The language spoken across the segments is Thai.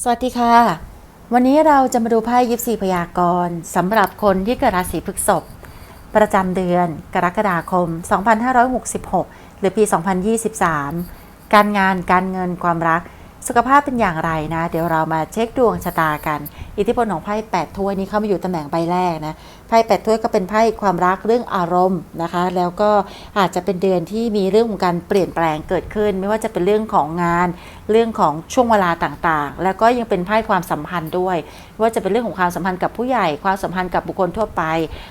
สวัสดีค่ะ วันนี้เราจะมาดูไพ่ยิปซีพยากรณ์สำหรับคนที่เกิดราศีพฤษภประจำเดือนกรกฎาคม 2566 หรือปี 2023 การงานการเงินความรักสุขภาพเป็นอย่างไรนะ เดี๋ยวเรามาเช็คดวงชะตากันอิทธิพลของไพ่8ถ้วยนี้เข้ามาอยู่ตำแหน่งใบแรกนะไพ่8ถ้วยก็เป็นไพ่ความรักเรื่องอารมณ์นะคะ แล้วก็อาจจะเป็นเดือนที่มีเรื่องของการเปลี่ยนแปลงเกิดขึ้น ไม่ว่าจะเป็นเรื่องของงาน เรื่องของช่วงเวลาต่างๆ แล้วก็ยังเป็นไพ่ความสัมพันธ์ด้วย ว่าจะเป็นเรื่องของความสัมพันธ์กับผู้ใหญ่ ความสัมพันธ์กับบุคคลทั่วไป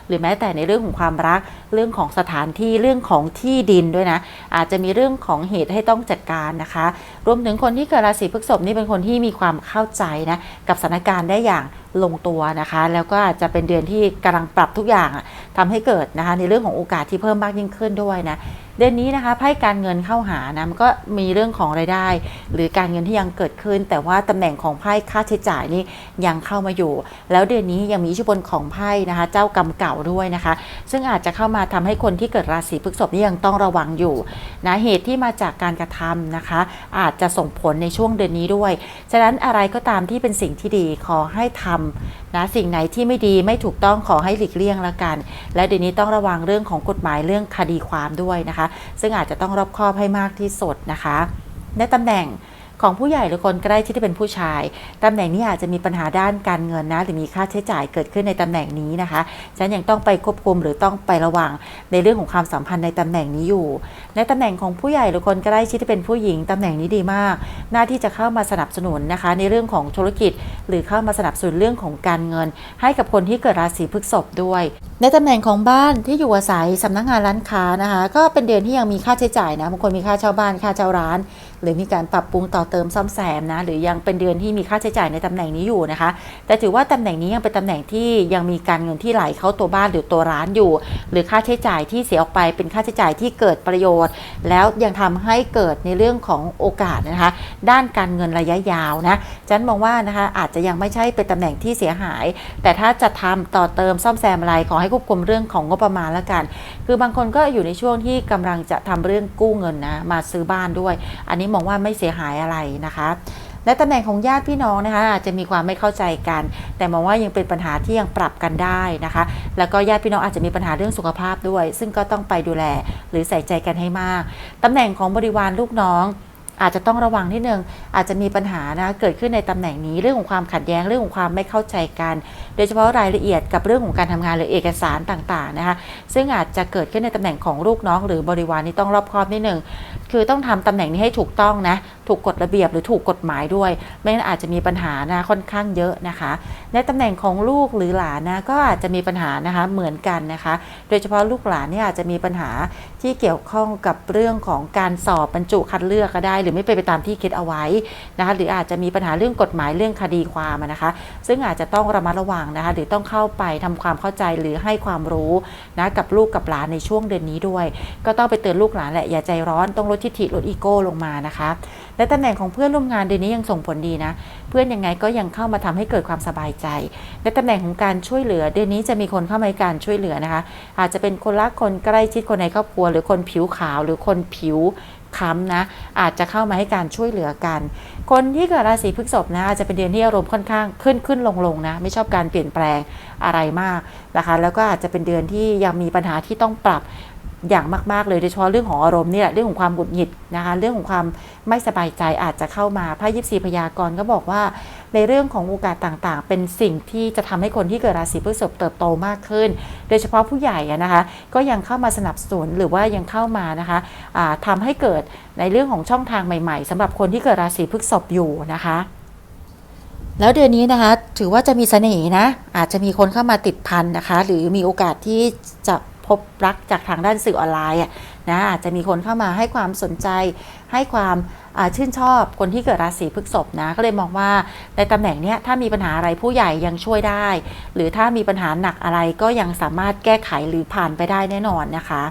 หรือแม้แต่ในเรื่องของความรัก เรื่องของสถานที่ เรื่องของที่ดินด้วยนะ อาจจะมีเรื่องของเหตุให้ต้องจัดการนะคะ รวมถึงคนที่เกิดราศีพฤษภนี่เป็นคนที่มีความเข้าใจนะ กับสถานการณ์ได้อย่างอย่าง ลงตัวนะคะ แล้วก็อาจจะเป็นเดือนที่กำลังปรับทุกอย่างอะทำให้เกิดนะคะ ในเรื่องของโอกาสที่เพิ่มมากยิ่งขึ้นด้วยนะเดือนนี้นะคะไพ่การเงินเข้าหานะมันก็มีเรื่องของรายได้ หรือการเงินที่ยังเกิดขึ้น แต่ว่าตำแหน่งของไพ่ค่าใช้จ่ายนี่ยังเข้ามาอยู่ แล้วเดือนนี้ยังมีอิทธิพลของไพ่นะคะ เจ้ากรรมเก่าด้วยนะคะ ซึ่งอาจจะเข้ามาทำให้คนที่เกิดราศีพฤษภนี่ยังต้องระวังอยู่นะเหตุที่มาจากการกระทำนะคะ อาจจะส่งผลในช่วงเดือนนี้ด้วย ฉะนั้นอะไรก็ตามที่เป็นสิ่งที่ดีขอให้ทำนะสิ่งไหนที่ไม่ดีไม่ถูกต้องขอให้หลีกเลี่ยงละกัน และเดี๋ยวนี้ต้องระวังเรื่องของกฎหมายเรื่องคดีความด้วยนะคะ ซึ่งอาจจะต้องรอบคอบให้มากที่สุดนะคะในตำแหน่ง ของผู้ใหญ่หรือคนใกล้ชิดที่เป็นผู้ชายตำแหน่งนี้อาจจะมีปัญหาด้านการเงินนะหรือมีค่าใช้จ่ายเกิดขึ้นในตำแหน่งนี้นะคะฉะนันยังต้องไปควบคุมหรือต้องไประวังในเรื่องของความสัมพันธ์ในตำแหน่งนี้อยู่ ในตำแหน่งของผู้ใหญ่หรือคนใกล้ชิดที่เป็นผู้หญิงตำแหน่งนี้ดีมาก หน้าที่จะเข้ามาสนับสนุนนะคะ ในเรื่องของธุรกิจ หรือเข้ามาสนับสนุนเรื่องของการเงิน ให้กับคนที่เกิดราศีพฤษภด้วย ในตำแหน่งของบ้านที่อยู่อาศัยสำนักงานร้านค้านะคะ ก็เป็นเดือนที่ยังมีค่าใช้จ่ายนะบางคนมีค่าเช่าบ้านค่าเช่าร้าน หรือมีการปรับปรุงต่อเติมซ่อมแซมนะหรือยังเป็นเดือนที่มีค่าใช้จ่ายในตำแหน่งนี้อยู่นะคะ แต่ถือว่าตำแหน่งนี้ยังเป็นตำแหน่งที่ยังมีการเงินที่ไหลเข้าตัวบ้านหรือตัวร้านอยู่ หรือค่าใช้จ่ายที่เสียออกไปเป็นค่าใช้จ่ายที่เกิดประโยชน์ แล้วยังทำให้เกิดในเรื่องของโอกาสนะคะ ด้านการเงินระยะยาวนะฉันมองว่านะคะอาจจะยังไม่ใช่เป็นตำแหน่งที่เสียหาย แต่ถ้าจะทำต่อเติมซ่อมแซมอะไรขอให้ควบคุมเรื่องของงบประมาณแล้วกัน คือบางคนก็อยู่ในช่วงที่กำลังจะทำเรื่องกู้เงินนะมาซื้อบ้านด้วย อันนี้มองว่าไม่เสียหายอะไรนะคะและตำแหน่งของญาติพี่น้องนะคะอาจจะมีความไม่เข้าใจกัน แต่มองว่ายังเป็นปัญหาที่ยังปรับกันได้นะคะ แล้วก็ญาติพี่น้องอาจจะมีปัญหาเรื่องสุขภาพด้วย ซึ่งก็ต้องไปดูแลหรือใส่ใจกันให้มากตำแหน่งของบริวารลูกน้อง อาจจะต้องระวังนิดนึงอาจจะมีปัญหานะเกิดขึ้นในตำแหน่งนี้เรื่องของความขัดแย้งเรื่องของความไม่เข้าใจกัน โดยเฉพาะรายละเอียดกับเรื่องของการทำงานหรือเอกสารต่างๆนะคะซึ่งอาจจะเกิดขึ้นในตำแหน่งของลูกน้อง หรือบริวารนี่ต้องรอบคอบนิดนึง คือต้องทำตำแหน่งนี้ให้ถูกต้องนะ ถูกกฎระเบียบหรือถูกกฎหมายด้วย ไม่งั้นอาจจะมีปัญหานะค่อนข้างเยอะนะคะ ในตำแหน่งของลูกหรือหลานนะก็อาจจะมีปัญหานะคะเหมือนกันนะคะ โดยเฉพาะลูกหลานเนี่ยอาจจะมีปัญหาที่เกี่ยวข้องกับเรื่องของการสอบบรรจุคัดเลือกก็ได้ หรือไม่เป็นไปตามที่คิดเอาไว้นะคะหรืออาจจะมีปัญหาเรื่องกฎหมายเรื่องคดีความนะคะ ซึ่งอาจจะต้องระมัดระวังนะคะหรือต้องเข้าไปทำความเข้าใจหรือให้ความรู้นะกับลูกกับหลานในช่วงเดือนนี้ด้วย ก็ต้องไปเตือนลูกหลานแหละอย่าใจร้อนต้องลดทิฐิลดอีโก้ลงมานะคะ และตำแหน่งของเพื่อนร่วมงานเดือนนี้ยังส่งผลดีนะ เพื่อนยังไงก็ยังเข้ามาทำให้เกิดความสบายใจ และตำแหน่งของการช่วยเหลือ เดือนนี้จะมีคนเข้ามาให้การช่วยเหลือนะคะ อาจจะเป็นคนรักคนใกล้ชิดคนในครอบครัว หรือคนผิวขาวหรือคนผิวค้ำนะอาจจะเข้ามาให้การช่วยเหลือกัน คนที่เกิดราศีพฤษภนะอาจจะเป็นเดือนที่อารมณ์ค่อนข้างขึ้นขึ้นลงลงนะ ไม่ชอบการเปลี่ยนแปลงอะไรมากนะคะ แล้วก็อาจจะเป็นเดือนที่ยังมีปัญหาที่ต้องปรับ อย่างมากๆเลยโดยเฉพาะเรื่องของอารมณ์เนี่ยเรื่องของความหงุดหงิดนะคะเรื่องของความไม่สบายใจอาจจะเข้ามาไพ่ยิปซีพยากรณ์ก็บอกว่า ในเรื่องของโอกาสต่างๆ เป็นสิ่งที่จะทำให้คนที่เกิดราศีพฤษภเติบโตมากขึ้น โดยเฉพาะผู้ใหญ่นะคะก็ยังเข้ามาสนับสนุนหรือว่ายังเข้ามานะคะอ่าทำให้เกิดในเรื่องของช่องทางใหม่ ๆสำหรับคนที่เกิดราศีพฤษภอยู่นะคะแล้วเดือนนี้นะคะถือว่าจะมีเสน่ห์นะอาจจะมีคนเข้ามาติดพันนะคะ หรือมีโอกาสที่จะ พบรักจากทางด้านสื่อออนไลน์อะนะอาจจะมีคนเข้ามาให้ความสนใจ ให้ความาชื่นชอบคนที่เกิดราศีพฤษภนะก็เลยมองว่าในตำแหน่งนี้ถ้ามีปัญหาอะไรผู้ใหญ่ยังช่วยได้ หรือถ้ามีปัญหาหนักอะไรก็ยังสามารถแก้ไขหรือผ่านไปได้แน่นอนนะคะ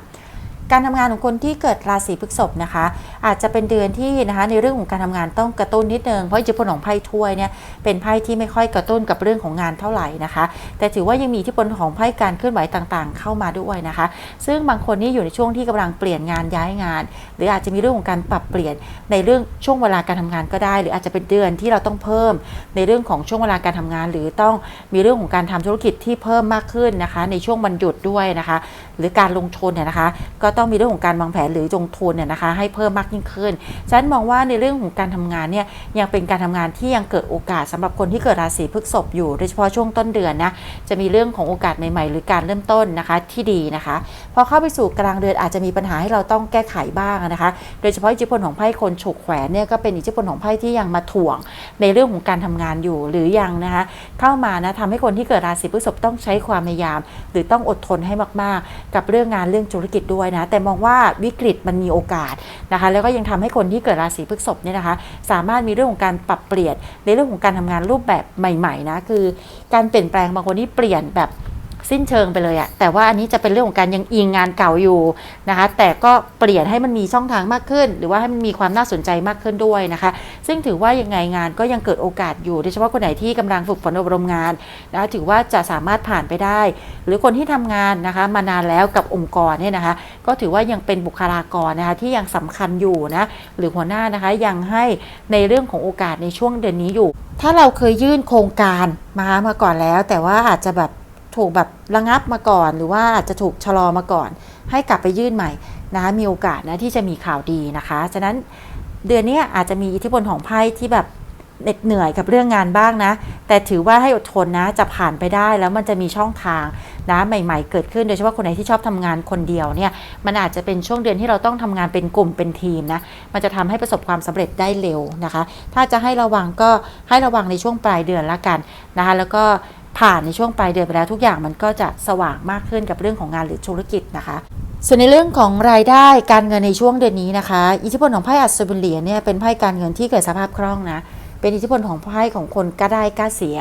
การทำงานของคนที่เกิดราศีพฤษภนะคะ อาจจะเป็นเดือนที่นะคะในเรื่องของการทำงานต้องกระตุ้นนิดนึงเพราะอิทธิพลของไพ่ถ้วยเนี่ยเป็นไพ่ที่ไม่ค่อยกระตุ้นกับเรื่องของงานเท่าไหร่นะคะ แต่ถือว่ายังมีอิทธิพลของไพ่การเคลื่อนไหวต่างๆ เข้ามาด้วยนะคะ ซึ่งบางคนนี่อยู่ในช่วงที่กำลังเปลี่ยนงานย้ายงาน หรืออาจจะมีเรื่องของการปรับเปลี่ยนในเรื่องช่วงเวลาการทำงานก็ได้ หรืออาจจะเป็นเดือนที่เราต้องเพิ่ม ในเรื่องของช่วงเวลาการทำงาน หรือต้องมีเรื่องของการทำธุรกิจที่เพิ่มมากขึ้นนะคะ ในช่วงวันหยุดด้วยนะคะ หรือการลงทุนเนี่ยนะคะก็ต้้องมีเรื่องของการวางแผนหรือลงทุนเนี่ยนะคะให้เพิ่มมากยิ่งขึ้น ฉันมองว่าในเรื่องของการทำงานเนี่ยยังเป็นการทำงานที่ยังเกิดโอกาสสำหรับคนที่เกิดราศีพฤษภอยู่ โดยเฉพาะช่วงต้นเดือนนะจะมีเรื่องของโอกาสใหม่ๆ หรือการเริ่มต้นนะคะที่ดีนะคะพอเข้าไปสู่กลางเดือนอาจจะมีปัญหาให้เราต้องแก้ไขบ้างนะคะ โดยเฉพาะอิทธิพลของไพ่คนฉกแขวนเนี่ยก็เป็นอิทธิพลของไพ่ที่ยังมาถ่วงในเรื่องของการทำงานอยู่หรือยังนะคะเข้ามานะทำให้คนที่เกิดราศีพฤษภต้องใช้ความพยายาม หรือต้องอดทนให้มากๆ กับเรื่องงานเรื่องธุรกิจด้วยนะแต่มองว่าวิกฤตมันมีโอกาสนะคะ แล้วก็ยังทำให้คนที่เกิดราศีพฤษภเนี่ยนะคะ สามารถมีเรื่องของการปรับเปลี่ยนในเรื่องของการทำงานรูปแบบใหม่ๆนะคือการเปลี่ยนแปลงบางคนที่เปลี่ยนแบบ สิ้นเชิงไปเลยอะแต่ว่าอันนี้จะเป็นเรื่องของการยังอิงงานเก่าอยู่นะคะ แต่ก็เปลี่ยนให้มันมีช่องทางมากขึ้น หรือว่าให้มันมีความน่าสนใจมากขึ้นด้วยนะคะ ซึ่งถือว่ายังไงงานก็ยังเกิดโอกาสอยู่โดยเฉพาะคนไหนที่กำลังฝึกฝนอบรมงานนะถือว่าจะสามารถผ่านไปได้ หรือคนที่ทำงานนะคะ มานานแล้วกับองค์กรเนี่ยนะคะ ก็ถือว่ายังเป็นบุคลากรนะคะที่ยังสำคัญอยู่นะหรือหัวหน้านะคะยังให้ในเรื่องของโอกาสในช่วงเดือนนี้อยู่ ถ้าเราเคยยื่นโครงการมามาก่อนแล้ว แต่ว่าอาจจะแบบ ถูกแบบระงับมาก่อน หรือว่าอาจจะถูกชะลอมาก่อน ให้กลับไปยื่นใหม่นะคะมีโอกาสนะที่จะมีข่าวดีนะคะ ฉะนั้นเดือนนี้อาจจะมีอิทธิพลของไพ่ที่แบบเหน็ดเหนื่อยกับเรื่องงานบ้างนะ แต่ถือว่าให้อดทนนะ จะผ่านไปได้แล้วมันจะมีช่องทางนะใหม่ ๆ เกิดขึ้นโดยเฉพาะคนไหนที่ชอบทำงานคนเดียวเนี่ยมันอาจจะเป็นช่วงเดือนที่เราต้องทำงานเป็นกลุ่มเป็นทีมนะมันจะทำให้ประสบความสำเร็จได้เร็วนะคะ ถ้าจะให้ระวังก็ให้ระวังในช่วงปลายเดือนละกันนะคะแล้วก็ ผ่านในช่วงปลายเดือนไปแล้วทุกอย่างมันก็จะสว่างมากขึ้นกับเรื่องของงานหรือธุรกิจนะคะ ส่วนในเรื่องของรายได้การเงินในช่วงเดือนนี้นะคะ อิทธิพลของไพ่อัศวินเหรียญเนี่ยเป็นไพ่การเงินที่เกิดสภาพคล่องนะเป็นอิทธิพลของไพ่ของคนกล้าได้กล้าเสีย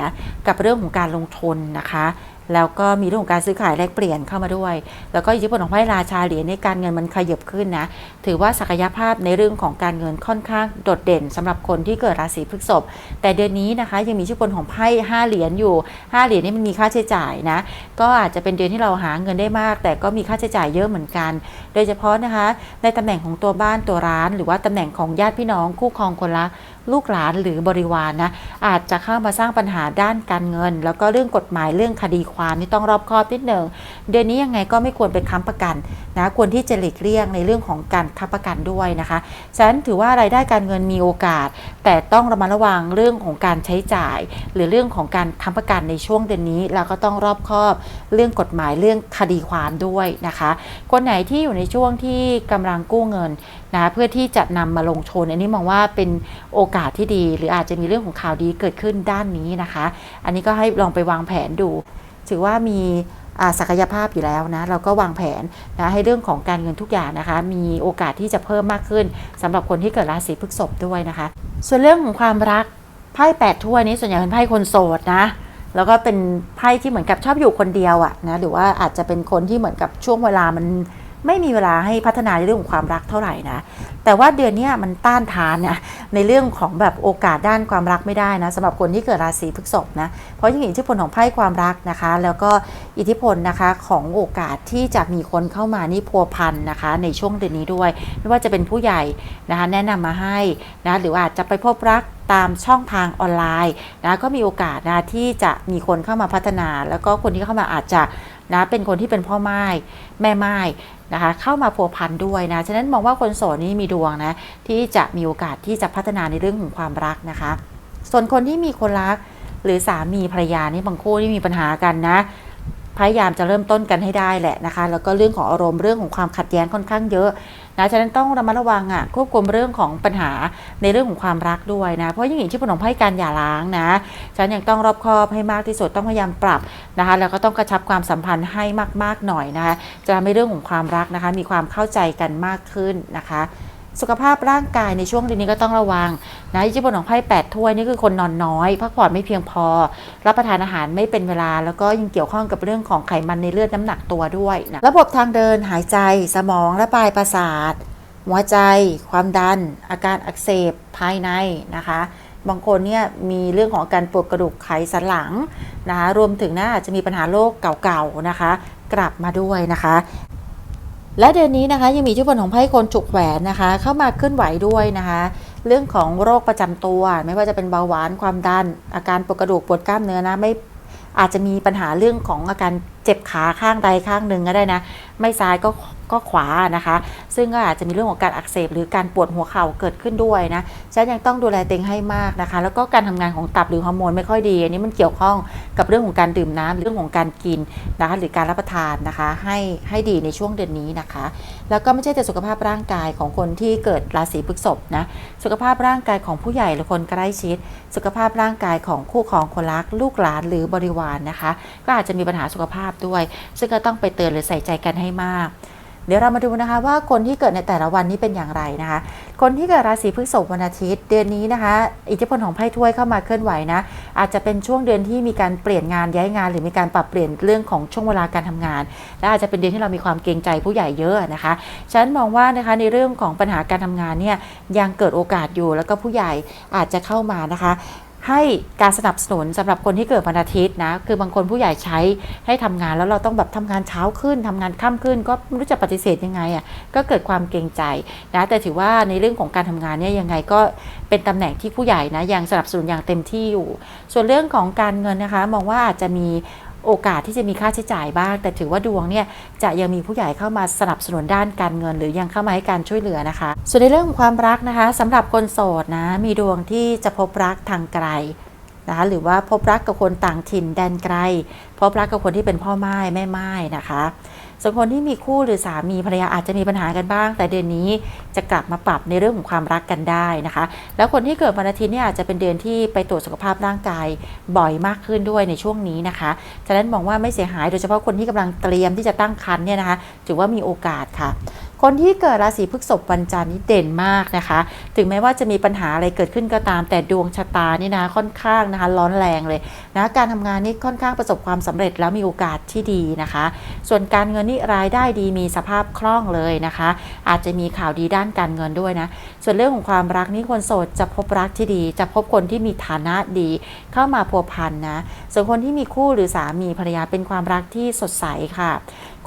กับเรื่องของการลงทุนนะคะ แล้วก็มีเรื่องของการซื้อขายแลกเปลี่ยนเข้ามาด้วย แล้วก็อิทธิพลของไพ่ราชาเหรียญในการเงินมันขยับขึ้นนะ ถือว่าศักยภาพในเรื่องของการเงินค่อนข้างโดดเด่นสำหรับคนที่เกิดราศีพฤษภ แต่เดือนนี้นะคะยังมีอิทธิพลของไพ่5เหรียญอยู่5เหรียญนี่มันมีค่าใช้จ่ายนะ ก็อาจจะเป็นเดือนที่เราหาเงินได้มาก แต่ก็มีค่าใช้จ่ายเยอะเหมือนกัน โดยเฉพาะนะคะ ในตำแหน่งของตัวบ้านตัวร้าน หรือว่าตำแหน่งของญาติพี่น้องคู่ครองคนละลูกหลานหรือบริวารนนะอาจจะเข้ามาสร้างปัญหาด้านการเงิน แล้วก็เรื่องกฎหมายเรื่องคดีความนี่ต้องรอบคอบนิดหนึ่งเดือนนี้ยังไงก็ไม่ควรไปค้ำประกันนะควรที่จะหลีกเลี่ยงในเรื่องของการค้ำประกันด้วยนะคะฉะนั้นถือว่ารายได้การเงินมีโอกาสแต่ต้องระมัดระวังเรื่องของการใช้จ่าย หรือเรื่องของการค้ำประกันในช่วงเดือนนี้ แล้วก็ต้องรอบคอบเรื่องกฎหมายเรื่องคดีความด้วยนะคะ คนไหนที่อยู่ในช่วงที่กำลังกู้เงินนะเพื่อที่จะนำมาลงทุนอันนี้มองว่าเป็นโอกาสที่ดี หรืออาจจะมีเรื่องของข่าวดีเกิดขึ้นด้านนี้นะคะ อันนี้ก็ให้ลองไปวางแผนดู ถือว่ามี ศักยภาพอยู่แล้วนะเราก็วางแผนนะให้เรื่องของการเงินทุกอย่างนะคะ มีโอกาสที่จะเพิ่มมากขึ้นสำหรับคนที่เกิดราศีพฤษภด้วยนะคะ ส่วนเรื่องของความรักไพ่แปดถ้วยนี้ส่วนใหญ่เป็นไพ่คนโสดนะแล้วก็เป็นไพ่ที่เหมือนกับชอบอยู่คนเดียวอะนะหรือว่าอาจจะเป็นคนที่เหมือนกับช่วงเวลามัน ไม่มีเวลาให้พัฒนาในเรื่องของความรักเท่าไหร่นะ แต่ว่าเดือนนี้มันต้านทานนะในเรื่องของแบบโอกาสด้านความรักไม่ได้นะสำหรับคนที่เกิดราศีพฤษภนะ เพราะยังอิทธิพลของไพ่ความรักนะคะ แล้วก็อิทธิพลนะคะของโอกาสที่จะมีคนเข้ามานี่พัวพันนะคะ ในช่วงเดือนนี้ด้วย ไม่ว่าจะเป็นผู้ใหญ่นะคะแนะนำมาให้นะหรืออาจจะไปพบรักตามช่องทางออนไลน์นะก็มีโอกาสนะที่จะมีคนเข้ามาพัฒนา แล้วก็คนที่เข้ามาอาจจะนะเป็นคนที่เป็นพ่อไม้แม่ไม้ นะคะเข้ามาพัวพันด้วยนะ ฉะนั้นมองว่าคนโสดนี่มีดวงนะที่จะมีโอกาสที่จะพัฒนาในเรื่องของความรักนะคะ ส่วนคนที่มีคนรักหรือสามีภรรยานี่บางคู่ที่มีปัญหากันนะ พยายามจะเริ่มต้นกันให้ได้แหละนะคะ แล้วก็เรื่องของอารมณ์เรื่องของความขัดแย้งค่อนข้างเยอะ นะฉะนั้นต้องระมัดระวังอะควบคุมเรื่องของปัญหาในเรื่องของความรักด้วยนะ เพราะยิ่งอย่างที่ผนองไพ่การหย่าร้างนะฉะนันยังต้องรอบคอบให้มากที่สุดต้องพยายามปรับนะคะ แล้วก็ต้องกระชับความสัมพันธ์ให้มากๆหน่อยนะคะจะทำให้เรื่องของความรักนะคะ มีความเข้าใจกันมากขึ้นนะคะ สุขภาพร่างกายในช่วงเดือนนี้ก็ต้องระวังนะอิทธิพลของไพ่แปดถ้วยนี่คือคนนอนน้อยพักผ่อนไม่เพียงพอ รับประทานอาหารไม่เป็นเวลา แล้วก็ยังเกี่ยวข้องกับเรื่องของไขมันในเลือดน้ำหนักตัวด้วยนะระบบทางเดินหายใจสมองและปลายประสาทหัวใจ ความดัน อาการอักเสบภายในนะคะบางคนเนี่ยมีเรื่องของการปวดกระดูกไขสันหลังนะคะรวมถึงน่าอาจจะมีปัญหาโรคเก่าๆนะคะ กลับมาด้วยนะคะ และเดือนนี้นะคะยังมีอิทธิพลของไพ่คนฉุกแหวนนะคะ เข้ามาเคลื่อนไหวด้วยนะคะ เรื่องของโรคประจำตัว ไม่ว่าจะเป็นเบาหวานความดัน อาการปวดกระดูกปวดกล้ามเนื้อนะไม่อาจจะมีปัญหาเรื่องของอาการ จ็บขาข้างใดข้างหนึ่งก็ได้นะ ไม่ซ้ายก็ก็ขวานะคะ ซึ่งก็อาจจะมีเรื่องของการอักเสบ หรือการปวดหัวเข่าเกิดขึ้นด้วยนะฉะนันยังต้องดูแลเต็งให้มากนะคะ แล้วก็การทำงานของตับหรือฮอร์โมนไม่ค่อยดี อันนี้มันเกี่ยวข้องกับเรื่องของการดื่มน้ำหรือเรื่องของการกินนะคะ หรือการรับประทานนะคะ ให้ให้ดีในช่วงเดือนนี้นะคะ แล้วก็ไม่ใช่แต่สุขภาพร่างกายของคนที่เกิดราศีพฤษภนะ สุขภาพร่างกายของผู้ใหญ่หรือคนใกล้ชิด สุขภาพร่างกายของคู่ครองคนรักลูกหลานหรือบริวารนนะคะ ก็อาจจะมีปัญหาสุขภาพด้วย ซึ่งก็ต้องไปเตือนหรือใส่ใจกันให้มาก เดี๋ยวเรามาดูนะคะว่าคนที่เกิดในแต่ละวันนี้เป็นอย่างไรนะคะ คนที่เกิดราศีพฤษภวันอาทิตย์ เดือนนี้นะคะ อิทธิพลของไพ่ถ้วยเข้ามาเคลื่อนไหวนะ อาจจะเป็นช่วงเดือนที่มีการเปลี่ยนงานย้ายงาน หรือมีการปรับเปลี่ยนเรื่องของช่วงเวลาการทำงาน และอาจจะเป็นเดือนที่เรามีความเกรงใจผู้ใหญ่เยอะนะคะฉันมองว่านะคะในเรื่องของปัญหาการทำงานเนี่ยยังเกิดโอกาสอยู่แล้วก็ผู้ใหญ่อาจจะเข้ามานะคะ ให้การสนับสนุนสำหรับคนที่เกิดวันอาทิตย์นะ คือบางคนผู้ใหญ่ใช้ให้ทำงานแล้วเราต้องแบบทำงานเช้าขึ้นทำงานค่ำขึ้น ก็ไม่รู้จะปฏิเสธยังไงอะก็เกิดความเกรงใจนะแต่ถือว่าในเรื่องของการทำงานเนี่ยยังไงก็เป็นตำแหน่งที่ผู้ใหญ่นะยังสนับสนุนอย่างเต็มที่อยู่ ส่วนเรื่องของการเงินนะคะ มองว่าอาจจะมี โอกาสที่จะมีค่าใช้จ่ายบ้าง แต่ถือว่าดวงเนี่ยจะยังมีผู้ใหญ่เข้ามาสนับสนุนด้านการเงิน หรือยังเข้ามาให้การช่วยเหลือนะคะ ส่วนในเรื่องของความรักนะคะสำหรับคนโสดนะมีดวงที่จะพบรักทางไกลนะคะหรือว่าพบรักกับคนต่างถิ่นแดนไกล พบรักกับคนที่เป็นพ่อไม้แม่ไม้นะคะ ส่วนคนที่มีคู่หรือสามีภรรยาอาจจะมีปัญหากันบ้าง แต่เดือนนี้จะกลับมาปรับในเรื่องของความรักกันได้นะคะ แล้วคนที่เกิดวันอาทิตย์เนี่ยอาจจะเป็นเดือนที่ไปตรวจสุขภาพร่างกายบ่อยมากขึ้นด้วยในช่วงนี้นะคะฉะนั้นมองว่าไม่เสียหายโดยเฉพาะคนที่กำลังเตรียมที่จะตั้งครรภ์เนี่ยนะคะถือว่ามีโอกาสค่ะ คนที่เกิดราศีพฤษภวันจันทร์นี่เด่นมากนะคะ ถึงแม้ว่าจะมีปัญหาอะไรเกิดขึ้นก็ตาม แต่ดวงชะตานี่นะค่อนข้างนะคะร้อนแรงเลยนะการทำงานนี่ค่อนข้างประสบความสำเร็จแล้วมีโอกาสที่ดีนะคะ ส่วนการเงินนี่รายได้ดีมีสภาพคล่องเลยนะคะ อาจจะมีข่าวดีด้านการเงินด้วยนะ ส่วนเรื่องของความรักนี่คนโสดจะพบรักที่ดี จะพบคนที่มีฐานะดีเข้ามาพัวพันนะ ส่วนคนที่มีคู่หรือสามีภรรยาเป็นความรักที่สดใสค่ะ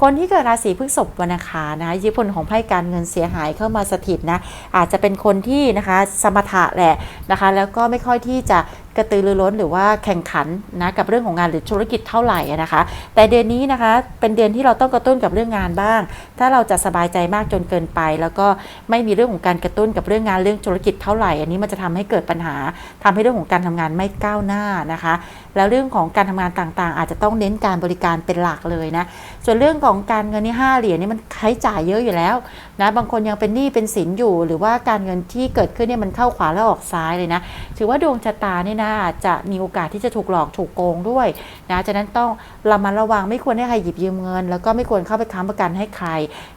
คนที่เกิดราศีพฤษภวันอังคารนะอิทธิพลของไพ่การเงินเสียหายเข้ามาสถิตนะอาจจะเป็นคนที่นะคะสมถะแหละนะคะ แล้วก็ไม่ค่อยที่จะ กระตือรือร้นหรือว่าแข่งขันนะกับเรื่องของงานหรือธุรกิจเท่าไหร่นะคะ แต่เดือนนี้นะคะเป็นเดือนที่เราต้องกระตุ้นกับเรื่องงานบ้าง ถ้าเราจะสบายใจมากจนเกินไป แล้วก็ไม่มีเรื่องของการกระตุ้นกับเรื่องงานเรื่องธุรกิจเท่าไหร่ อันนี้มันจะทำให้เกิดปัญหาทำให้เรื่องของการทำงานไม่ก้าวหน้านะคะ แล้วเรื่องของการทำงานต่างๆ อาจจะต้องเน้นการบริการเป็นหลักเลยนะส่วนเรื่องของการเงินนี่ห้าเหรียญนี่มันใช้จ่ายเยอะอยู่แล้วนะบางคนยังเป็นหนี้เป็นสินอยู่ หรือว่าการเงินที่เกิดขึ้นเนี่ยมันเข้าขวาแล้วออกซ้ายเลยนะ ถือว่าดวงชะตาเนี่ยนะอาจะมีโอกาสที่จะถูกหลอกถูกโกงด้วย นะฉะนั้นต้องเระมัดระวังไม่ควรให้ใครหยิบยืมเงิน แล้วก็ไม่ควรเข้าไปค้ำประกันให้ใคร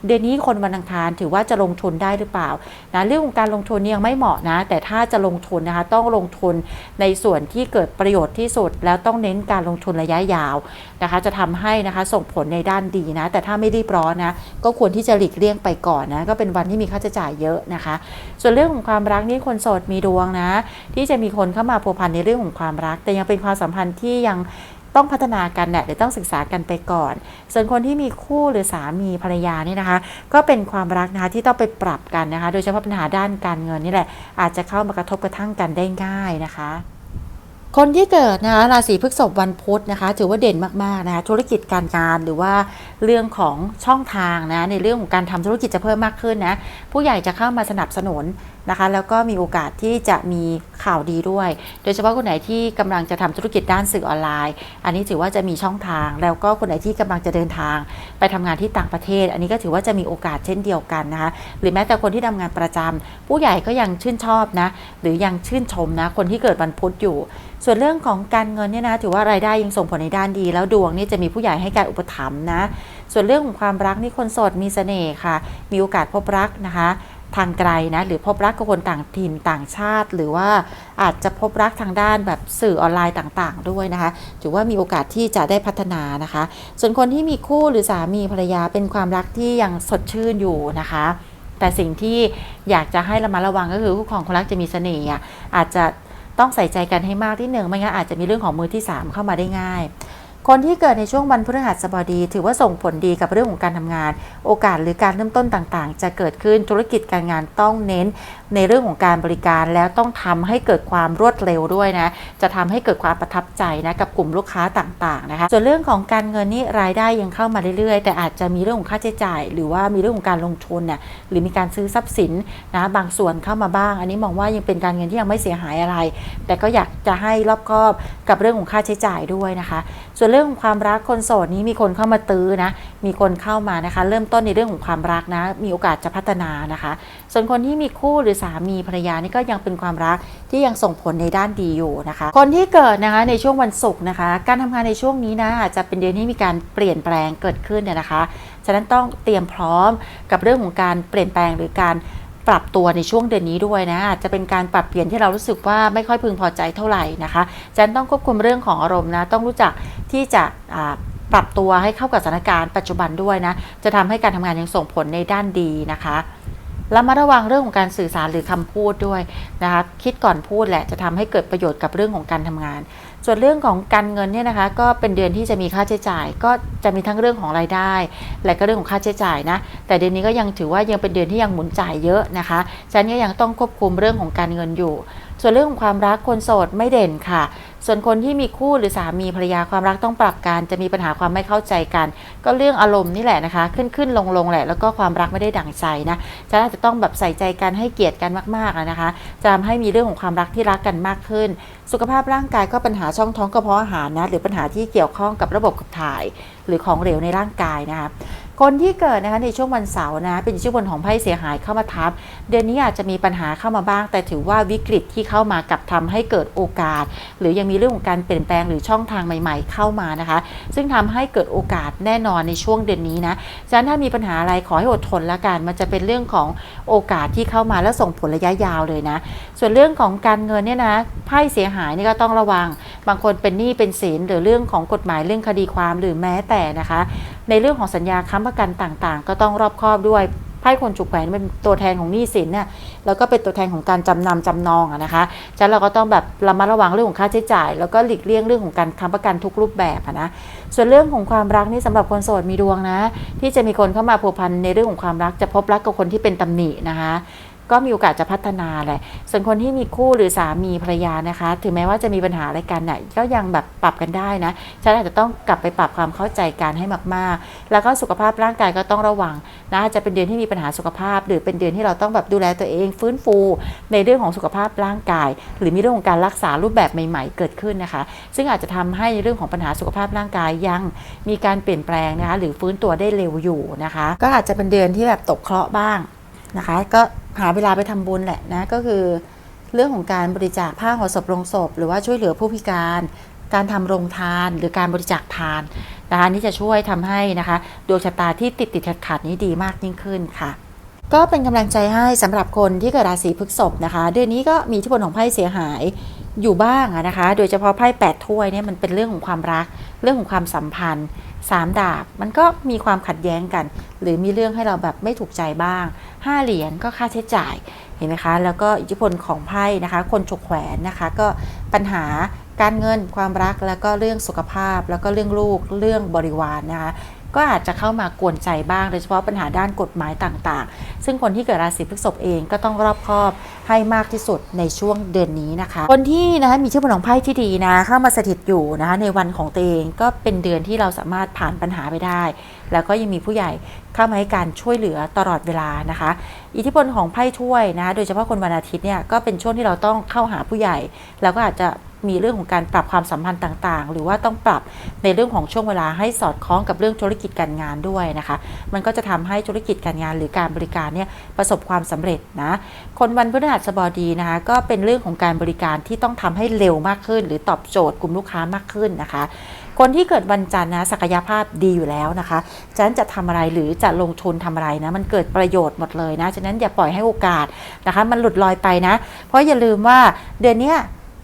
เดือนนี้คนวันอังคารถือว่าจะลงทุนได้หรือเปล่านะเรื่องของการลงทุนนี่ยังไม่เหมาะนะ แต่ถ้าจะลงทุนนะคะต้องลงทุนในส่วนที่เกิดประโยชน์ที่สุด แล้วต้องเน้นการลงทุนระยะยาวนะคะ จะทำให้นะคะส่งผลในด้านดีนะ แต่ถ้าไม่รีบร้อนนะก็ควรที่จะหลีกเลี่ยงไปก่อนนะก็เป็นวันที่มีค่าใช้จ่ายเยอะนะคะ ส่วนเรื่องของความรักนี่คนโสดมีดวงนะ ที่จะมีคนเข้ามาพัวพันในเรื่องของความรัก แต่ยังเป็นความสัมพันธ์ที่ยัง ต้องพัฒนากันแหละหรือต้องศึกษากันไปก่อน ส่วนคนที่มีคู่หรือสามีภรรยานี่นะคะ ก็เป็นความรักนะคะที่ต้องไปปรับกันนะคะ โดยเฉพาะปัญหาด้านการเงินนี่แหละ อาจจะเข้ามากระทบกระทั่งกันได้ง่ายนะคะคนที่เกิดนะคะราศีพฤษภวันพุธนะคะ ถือว่าเด่นมากๆนะคะธุรกิจการงานหรือว่าเรื่องของช่องทางนะในเรื่องของการทำธุรกิจจะเพิ่มมากขึ้นนะผู้ใหญ่จะเข้ามาสนับสนุน นะคะแล้วก็มีโอกาสที่จะมีข่าวดีด้วย โดยเฉพาะคนไหนที่กำลังจะทำธุรกิจด้านสื่อออนไลน์ อันนี้ถือว่าจะมีช่องทาง แล้วก็คนไหนที่กำลังจะเดินทาง ไปทำงานที่ต่างประเทศ อันนี้ก็ถือว่าจะมีโอกาสเช่นเดียวกันนะคะหรือแม้แต่คนที่ทำงานประจำผู้ใหญ่ก็ยังชื่นชอบนะหรือยังชื่นชมนะคนที่เกิดวันพุธอยู่ ส่วนเรื่องของการเงินเนี่ยนะถือว่ารายได้ยังส่งผลในด้านดี แล้วดวงนี่จะมีผู้ใหญ่ให้การอุปถัมภ์นะส่วนเรื่องของความรักนี่คนโสดมีเสน่ห์ค่ะ มีโอกาสพบรักนะคะ ทางไกลนะหรือพบรักกับคนต่างถิ่นต่างชาติ หรือว่าอาจจะพบรักทางด้านแบบสื่อออนไลน์ต่างๆ ด้วยนะคะถือว่ามีโอกาสที่จะได้พัฒนานะคะ ส่วนคนที่มีคู่หรือสามีภรรยาเป็นความรักที่ยังสดชื่นอยู่นะคะแต่สิ่งที่อยากจะให้ระมัดระวังก็คือคู่ครองคนรักจะมีเสน่ห์อะอาจจะต้องใส่ใจกันให้มากที่หนึ่งไม่งั้นอาจจะมีเรื่องของมือที่ 3 เข้ามาได้ง่าย คนที่เกิดในช่วงวันพฤหัสบดี ถือว่าส่งผลดีกับเรื่องของการทำงาน โอกาสหรือการเริ่มต้นต่างๆ จะเกิดขึ้นธุรกิจการงานต้องเน้นในเรื่องของการบริการแล้วต้องทำให้เกิดความรวดเร็วด้วยนะ จะทำให้เกิดความประทับใจนะกับกลุ่มลูกค้าต่างๆนะคะ ส่วนเรื่องของการเงินนี่รายได้ยังเข้ามาเรื่อยๆ แต่อาจจะมีเรื่องของค่าใช้จ่าย หรือว่ามีเรื่องของการลงทุนเนี่ยหรือมีการซื้อทรัพย์สินนะบางส่วนเข้ามาบ้าง อันนี้มองว่ายังเป็นการเงินที่ยังไม่เสียหายอะไร แต่ก็อยากจะให้รอบคอบกับเรื่องของค่าใช้จ่ายด้วยนะคะ ส่วนเรื่องของความรักคนโสดนี้มีคนเข้ามาตื้อนะ มีคนเข้ามานะคะ เริ่มต้นในเรื่องของความรักนะ มีโอกาสจะพัฒนานะคะ ส่วนคนที่มีคู่หรือสามีภรรยานี่ก็ยังเป็นความรักที่ยังส่งผลในด้านดีอยู่นะคะ คนที่เกิดนะคะในช่วงวันศุกร์นะคะ การทำงานในช่วงนี้นะอาจจะเป็นเดือนที่มีการเปลี่ยนแปลงเกิดขึ้นเนี่ยนะคะ ฉะนั้นต้องเตรียมพร้อมกับเรื่องของการเปลี่ยนแปลงหรือการ ปรับตัวในช่วงเดือนนี้ด้วยนะอาจจะเป็นการปรับเปลี่ยนที่เรารู้สึกว่าไม่ค่อยพึงพอใจเท่าไหร่นะคะฉะนั้นต้องควบคุมเรื่องของอารมณ์นะต้องรู้จักที่จะปรับตัวให้เข้ากับสถานการณ์ปัจจุบันด้วยนะจะทำให้การทำงานยังส่งผลในด้านดีนะคะ ระมัดระวังเรื่องของการสื่อสารหรือคำพูดด้วยนะคะคิดก่อนพูดแหละจะทำให้เกิดประโยชน์กับเรื่องของการทำงาน ส่วนเรื่องของการเงินเนี่ยนะคะ ก็เป็นเดือนที่จะมีค่าใช้จ่าย ก็จะมีทั้งเรื่องของรายได้ และก็เรื่องของค่าใช้จ่ายนะแต่เดือนนี้ก็ยังถือว่ายังเป็นเดือนที่ยังหมุนจ่ายเยอะนะคะฉะนั้นก็ยังต้องควบคุมเรื่องของการเงินอยู่ ส่วนเรื่องของความรักคนโสดไม่เด่นค่ะ ส่วนคนที่มีคู่หรือสามีภรรยาความรักต้องปรับกันจะมีปัญหาความไม่เข้าใจกัน ก็เรื่องอารมณ์นี่แหละนะคะ ขึ้นขึ้นลงลงแหละแล้วก็ความรักไม่ได้ดั่งใจนะฉะอาจจะต้องแบบใส่ใจกันให้เกียรติกันมากๆนะคะจะทำให้มีเรื่องของความรักที่รักกันมากขึ้น สุขภาพร่างกายก็ปัญหาช่องท้องกระเพาะอาหารนะหรือปัญหาที่เกี่ยวข้องกับระบบขับถ่าย หรือของเหลวในร่างกายนะคะ คนที่เกิดนะคะในช่วงวันเสาร์นะเป็นช่วงวันของไพ่เสียหายเข้ามาทับ เดือนนี้อาจจะมีปัญหาเข้ามาบ้าง แต่ถือว่าวิกฤตที่เข้ามากับทำให้เกิดโอกาส หรือยังมีเรื่องของการเปลี่ยนแปลงหรือช่องทางใหม่ ๆ เข้ามานะคะ ซึ่งทำให้เกิดโอกาสแน่นอนในช่วงเดือนนี้นะฉะนั้นถ้ามีปัญหาอะไรขอให้อดทนละกันมันจะเป็นเรื่องของโอกาสที่เข้ามาแล้วส่งผลระยะยาวเลยนะ ส่วนเรื่องของการเงินเนี่ยนะไพ่เสียหายนี่ก็ต้องระวัง บางคนเป็นหนี้เป็นสินหรือเรื่องของกฎหมายเรื่องคดีความหรือแม้แต่นะคะ ในเรื่องของสัญญาค้ำประกันต่างๆ ก็ต้องรอบคอบด้วยไพ่คนฉุกแขวนเป็นตัวแทนของหนี้สินเนี่ยแล้วก็เป็นตัวแทนของการจำนำจำนองอะนะคะฉะนั้นเราก็ต้องแบบระมัดระวังเรื่องของค่าใช้จ่าย แล้วก็หลีกเลี่ยงเรื่องของการค้ำประกันทุกรูปแบบอะนะส่วนเรื่องของความรักนี่สำหรับคนโสดมีดวงนะ ที่จะมีคนเข้ามาผัวพันในเรื่องของความรักจะพบรักกับคนที่เป็นตำหนินะคะ ก็มีโอกาสจะพัฒนาแหละ ส่วนคนที่มีคู่หรือสามีภรรยานะคะ ถึงแม้ว่าจะมีปัญหาอะไรกันเนี่ยก็ยังแบบปรับกันได้นะฉันอาจจะต้องกลับไปปรับความเข้าใจกันให้มาก ๆ แล้วก็สุขภาพร่างกายก็ต้องระวังนะจะเป็นเดือนที่มีปัญหาสุขภาพ หรือเป็นเดือนที่เราต้องแบบดูแลตัวเอง ฟื้นฟู ในเรื่องของสุขภาพร่างกาย หรือมีเรื่องของการรักษารูปแบบใหม่ ๆ เกิดขึ้นนะคะ ซึ่งอาจจะทำให้เรื่องของปัญหาสุขภาพร่างกายยังมีการเปลี่ยนแปลงนะคะ หรือฟื้นตัวได้เร็วอยู่นะคะ ก็อาจจะเป็นเดือนที่แบบตกเคราะห์บ้างนะคะ ก็ หาเวลาไปทำบุญแหละนะก็คือ เรื่องของการบริจาคผ้าห่อศพโรงศพ หรือว่าช่วยเหลือผู้พิการ การทำโรงทานหรือการบริจาคทานนะคะนี่จะช่วยทำให้นะคะดวงชะตาที่ติดติดขัดขัดนี้ดีมากยิ่งขึ้นค่ะ ก็เป็นกำลังใจให้สำหรับคนที่เกิดราศีพฤษภนะคะ เดือนนี้ก็มีที่ผลของไพ่เสียหายอยู่บ้างนะคะ โดยเฉพาะไพ่แปดถ้วยเนี่ยมันเป็นเรื่องของความรัก เรื่องของความสัมพันธ์ สามดาบมันก็มีความขัดแย้งกัน หรือมีเรื่องให้เราแบบไม่ถูกใจบ้างห้าเหรียญก็ค่าใช้จ่ายเห็นไหมคะ แล้วก็อิทธิพลของไพ่นะคะ คนฉกแขวนนะคะ ก็ปัญหาการเงินความรักแล้วก็เรื่องสุขภาพแล้วก็เรื่องลูกเรื่องบริวารนะคะ ก็อาจจะเข้ามากวนใจบ้าง โดยเฉพาะปัญหาด้านกฎหมายต่างๆ ซึ่งคนที่เกิดราศีพฤษภเองก็ต้องรอบคอบให้มากที่สุดในช่วงเดือนนี้นะคะ คนที่นะคะมีชื่อพลของไพ่ที่ดีนะ เข้ามาสถิตอยู่นะคะในวันของตัวเองก็เป็นเดือนที่เราสามารถผ่านปัญหาไปได้ แล้วก็ยังมีผู้ใหญ่เข้ามาให้การช่วยเหลือตลอดเวลานะคะ อิทธิพลของไพ่ถ้วยนะ โดยเฉพาะคนวันอาทิตย์เนี่ยก็เป็นช่วงที่เราต้องเข้าหาผู้ใหญ่ แล้วก็อาจจะมีเรื่องของการปรับความสัมพันธ์ต่างๆ หรือว่าต้องปรับในเรื่องของช่วงเวลาให้สอดคล้องกับเรื่องธุรกิจการงานด้วยนะคะ มันก็จะทำให้ธุรกิจการงานหรือการบริการเนี่ยประสบความสำเร็จนะ คนวันพฤหัสบดีนะคะก็เป็นเรื่องของการบริการที่ต้องทำให้เร็วมากขึ้น หรือตอบโจทย์กลุ่มลูกค้ามากขึ้นนะคะคนที่เกิดวันจันทร์นะศักยภาพดีอยู่แล้วนะคะฉะนั้นจะทำอะไรหรือจะลงทุนทำอะไรนะมันเกิดประโยชน์หมดเลยนะฉะนั้นอย่าปล่อยให้โอกาสนะคะ มันหลุดลอยไปนะ เพราะอย่าลืมว่าเดือนเนี้ย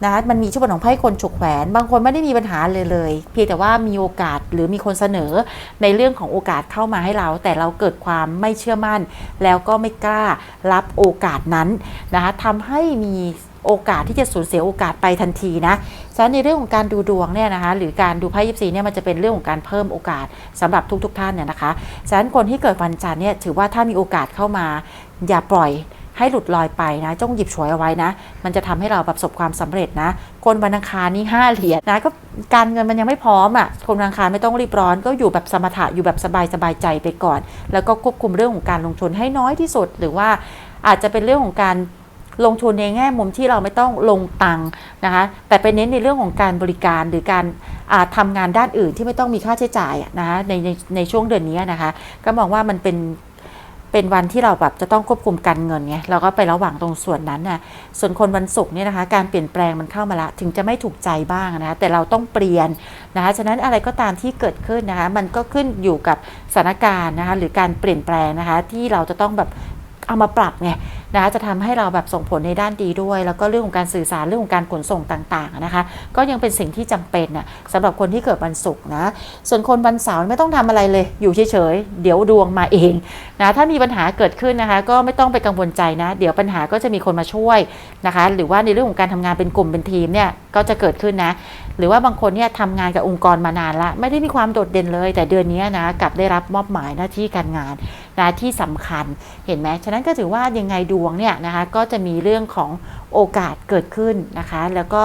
นะคะมันมีชุดของไพ่คนฉุกแขวน บางคนไม่ได้มีปัญหาเลยเลย เพียงแต่ว่ามีโอกาสหรือมีคนเสนอในเรื่องของโอกาสเข้ามาให้เรา แต่เราเกิดความไม่เชื่อมั่น แล้วก็ไม่กล้ารับโอกาสนั้นนะคะทำให้มีโอกาสที่จะสูญเสียโอกาสไปทันทีนะฉะนั้นในเรื่องของการดูดวงเนี่ยนะคะ หรือการดูไพ่ยิปซีเนี่ยมันจะเป็นเรื่องของการเพิ่มโอกาสสำหรับทุกๆทท่านเนี่ยนะคะฉะนั้นคนที่เกิดวันจันทร์เนี่ยถือว่าถ้ามีโอกาสเข้ามา อย่าปล่อย ให้หลุดลอยไปนะจงหยิบฉวยเอาไว้นะ มันจะทำให้เราประสบความสำเร็จนะ คนวันอังคารนี่ห้าเหรียญนะก็การเงินมันยังไม่พร้อมอะคนวันอังคารไม่ต้องรีบร้อนก็อยู่แบบสมถะอยู่แบบสบายสบายใจไปก่อน แล้วก็ควบคุมเรื่องของการลงทุนให้น้อยที่สุด หรือว่าอาจจะเป็นเรื่องของการลงทุนในแง่มุมที่เราไม่ต้องลงตังค์นะคะแต่ไปเน้นในเรื่องของการบริการหรือการอ่าทำงานด้านอื่นที่ไม่ต้องมีค่าใช้จ่ายนะคะในในในช่วงเดือนนี้นะคะ ก็มองว่ามันเป็น เป็นวันที่เราแบบจะต้องควบคุมการเงินไงเราก็ไประหว่างตรงส่วนนั้นน่ะส่วนคนวันศุกร์เนี่ยนะคะ การเปลี่ยนแปลงมันเข้ามาละ ถึงจะไม่ถูกใจบ้างนะคะแต่เราต้องเปลี่ยนนะคะฉะนั้นอะไรก็ตามที่เกิดขึ้นนะคะ มันก็ขึ้นอยู่กับสถานการณ์นะคะหรือการเปลี่ยนแปลงนะคะที่เราจะต้องแบบ เอามาปรับไงนะคะจะทำให้เราแบบส่งผลในด้านดีด้วย แล้วก็เรื่องของการสื่อสารเรื่องของการขนส่งต่างๆนะคะ ก็ยังเป็นสิ่งที่จำเป็นน่ะสำหรับคนที่เกิดวันศุกร์นะส่วนคนวันเสาร์ไม่ต้องทำอะไรเลย อยู่เฉยๆเดี๋ยวดวงมาเองนะถ้ามีปัญหาเกิดขึ้นนะคะ ก็ไม่ต้องไปกังวลใจนะ เดี๋ยวปัญหาก็จะมีคนมาช่วยนะคะ หรือว่าในเรื่องของการทำงานเป็นกลุ่มเป็นทีมเนี่ยก็จะเกิดขึ้นนะ หรือว่าบางคนเนี่ยทำงานกับองค์กรมานานละไม่ได้มีความโดดเด่นเลย แต่เดือนนี้นะกลับได้รับมอบหมายหน้าที่การงาน นะที่สำคัญเห็นไหมฉะนั้นก็ถือว่ายังไงดวงเนี่ยนะคะก็จะมีเรื่องของโอกาสเกิดขึ้นนะคะ แล้วก็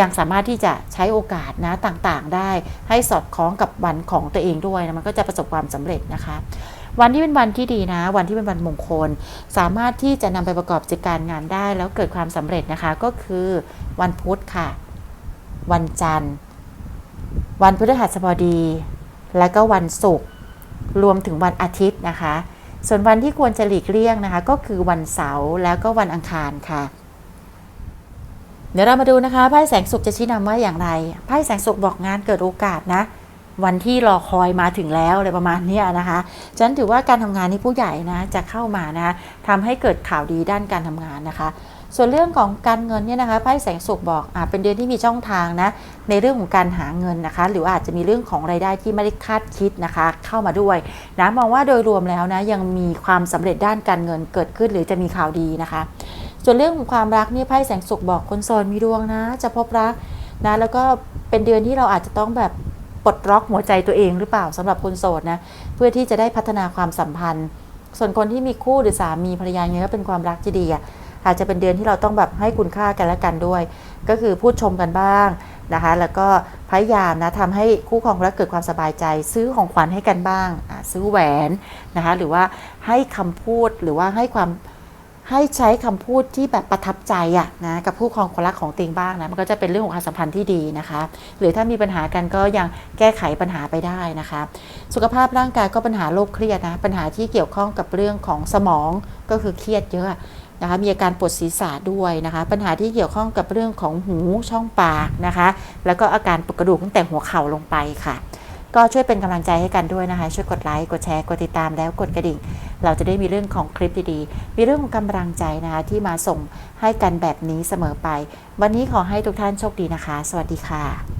ยังสามารถที่จะใช้โอกาสนะต่างๆ ได้ให้สอดคล้องกับวันของตัวเองด้วยนะมันก็จะประสบความสำเร็จนะคะ วันที่เป็นวันที่ดีนะ วันที่เป็นวันมงคล สามารถที่จะนำไปประกอบกิจการงานได้ แล้วเกิดความสำเร็จนะคะก็คือวันพุธค่ะ วันจันทร์ วันพฤหัสบดี และก็วันศุกร์ รวมถึงวันอาทิตย์นะคะ ส่วนวันที่ควรจะหลีกเลี่ยงนะคะ ก็คือวันเสาร์แล้วก็วันอังคารค่ะ เดี๋ยวเรามาดูนะคะไพ่แสงสุขจะชี้นำว่าอย่างไรไพ่แสงสุขบอกงานเกิดโอกาสนะ วันที่รอคอยมาถึงแล้วอะไรประมาณนี้นะคะฉะนันถือว่าการทำงานนี้ผู้ใหญ่นะจะเข้ามานะทำให้เกิดข่าวดีด้านการทำงานนะคะ ส่วนเรื่องของการเงินเนี่ยนะคะไพ่แสงสุขบอกอ่าเป็นเดือนที่มีช่องทางนะในเรื่องของการหาเงินนะคะ หรือว่าอาจจะมีเรื่องของรายได้ที่ไม่ได้คาดคิดนะคะ เข้ามาด้วยนะมองว่าโดยรวมแล้วนะยังมีความสำเร็จด้านการเงินเกิดขึ้นหรือจะมีข่าวดีนะคะ ส่วนเรื่องของความรักเนี่ยไพ่แสงสุขบอกคนโสดมีดวงนะ จะพบรักนะแล้วก็เป็นเดือนที่เราอาจจะต้องแบบปลดล็อกหัวใจตัวเองหรือเปล่าสำหรับคนโสดนะเพื่อที่จะได้พัฒนาความสัมพันธ์ ส่วนคนที่มีคู่หรือสามีภรรยาเนี่ยก็เป็นความรักที่ดีอะ อาจจะเป็นเดือนที่เราต้องแบบให้คุณค่ากันและกันด้วย ก็คือพูดชมกันบ้างนะคะ แล้วก็พยายามนะทำให้คู่ครองรักเกิดความสบายใจ ซื้อของขวัญให้กันบ้าง ซื้อแหวนนะคะ หรือว่าให้คำพูดหรือว่าให้ความให้ใช้คำพูดที่แบบประทับใจอะนะกับผู้ครองคนรักของติงบ้างนะมันก็จะเป็นเรื่องของความสัมพันธ์ที่ดีนะคะ หรือถ้ามีปัญหากันก็ยังแก้ไขปัญหาไปได้นะคะ สุขภาพร่างกายก็ปัญหาโรคเครียดนะปัญหาที่เกี่ยวข้องกับเรื่องของสมองก็คือเครียดเยอะ นะคะมีอาการปวดศีรษะด้วยนะคะ ปัญหาที่เกี่ยวข้องกับเรื่องของหูช่องปากนะคะ แล้วก็อาการปวดกระดูกตั้งแต่หัวเข่าลงไปค่ะ ก็ช่วยเป็นกำลังใจให้กันด้วยนะคะ ช่วยกดไลค์กดแชร์กดติดตามแล้วกดกระดิ่ง เราจะได้มีเรื่องของคลิปดีๆ มีเรื่องของกำลังใจนะคะที่มาส่งให้กันแบบนี้เสมอไป วันนี้ขอให้ทุกท่านโชคดีนะคะ สวัสดีค่ะ